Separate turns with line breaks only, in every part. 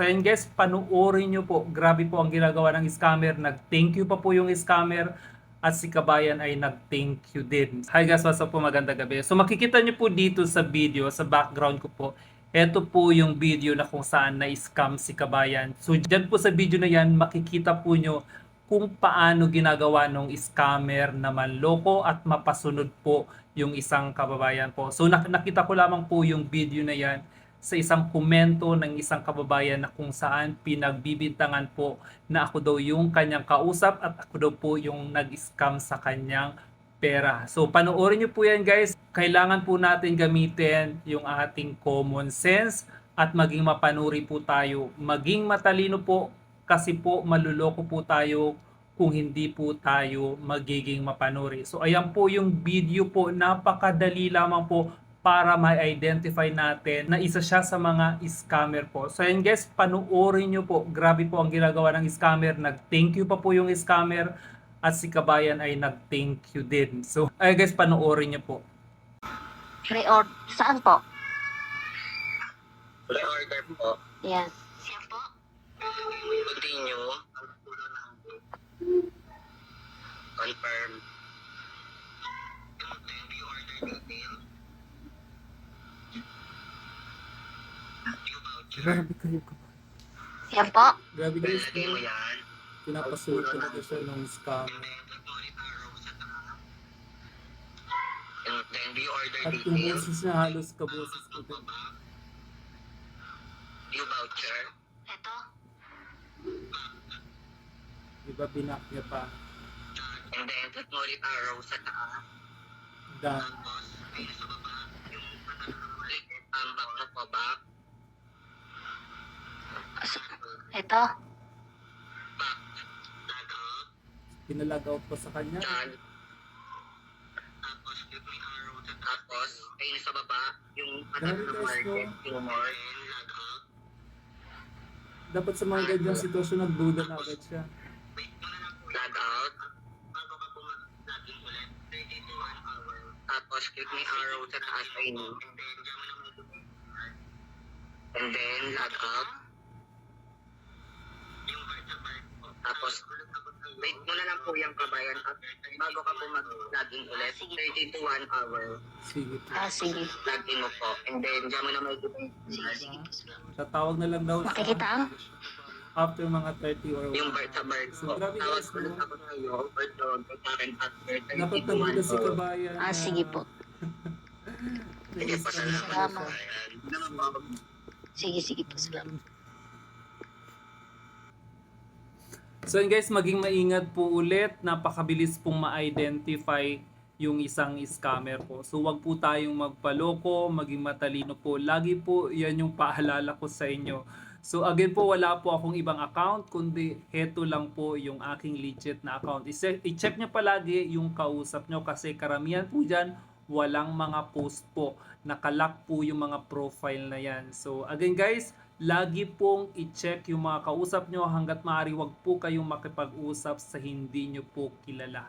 So guys, panuorin nyo po. Grabe po ang ginagawa ng scammer. Nag-thank you pa po yung scammer at si Kabayan ay nag-thank you din. Hi guys, what's up po? Magandang gabi. So makikita nyo po dito sa video, sa background ko po, ito po yung video na kung saan na-scam si Kabayan. So dyan po sa video na yan, makikita po nyo kung paano ginagawa ng scammer na manloko at mapasunod po yung isang kababayan po. So nak- nakita ko lamang po yung video na yan sa isang komento ng isang kababayan na kung saan pinagbibintangan po na ako daw yung kanyang kausap at ako daw po yung nag-scam sa kanyang pera. So panoorin niyo po yan guys. Kailangan po natin gamitin yung ating common sense at maging mapanuri po tayo. Maging matalino po kasi po maluloko po tayo kung hindi po tayo magiging mapanuri. So ayan po yung video po. Napakadali lamang po para ma-identify natin na isa siya sa mga scammer po. So ayan guys, panuorin nyo po. Grabe po ang ginagawa ng scammer. Nag-thank you pa po yung scammer at si Kabayan ay nag-thank you din. So ayan guys, panuorin nyo po.
Pre-order. Saan po?
Pre-order po.
Yes. Siya po?
Continue. Confirm.
Grabe kayo.
Siya po?
Grabe guys,
Lagay mo yan.
pinapasunod talaga siya ng scam. At yung boses niya halos kaboses ko din.
View voucher.
Ito?
Diba binak niya pa.
And then, click mo ulit arrow sa taas.
Dan.
Tapos, ayun sa baba. Yung click ang back na pa back.
Ito?
Back. Log out.
Pinalag out pa sa kanya.
Done. Tapos, yung arrow sa tapos, ayun sa baba, yung ano
guys,
market, yung more.
Dapat sa mga ganyang sitwasyon nagduda na agad siya.
Log out. Bago ka po mag-login ulit, 30 to 1 hour. Tapos, click mo yung arrow sa taas ay no. And then, dyan mo na And then, log out. Yung part sa part po. Tapos, wait mo na lang po yung kabayan at bago ka po mag-login ulit, 30 to 1 hour.
Sige po.
Ah, sige.
Login mo po. And then, dyan mo na may
Sige, sige po. salamat.
Tatawag na lang daw siya
Makikita ang?
after mga 30 or
yung part sa part
So,
po.
grabe
Tawag
guys,
ulit
no?
ako sa iyo or doon Karen after 30
Dapat
to 1
nagduda si
hour.
Kabayan.
Ah, sige po.
Sige, pasalamat.
na pala
Salamat.
siya.
Hindi naman po ako
Sige, sige po. Salamat.
So yun guys, maging maingat po ulit. Napakabilis pong ma-identify yung isang scammer po. So wag po tayong magpaloko, maging matalino po. Lagi po yan yung paalala ko sa inyo. So again po, wala po akong ibang account, kundi heto lang po yung aking legit na account. I-check nyo palagi yung kausap nyo kasi karamihan po dyan, walang mga post po. Nakalock po yung mga profile na yan. So again guys, lagi pong i-check yung mga kausap nyo hanggat maaari wag po kayong makipag-usap sa hindi nyo po kilala.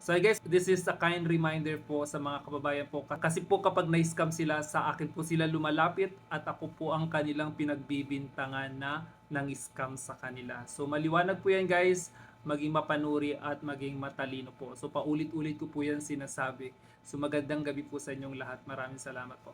So I guess this is a kind reminder po sa mga kababayan po kasi po kapag na-scam sila sa akin po sila lumalapit at ako po ang kanilang pinagbibintangan na ng scam sa kanila. So maliwanag po yan guys, maging mapanuri at maging matalino po. So paulit-ulit ko po yan sinasabi. So magandang gabi po sa inyong lahat. Maraming salamat po.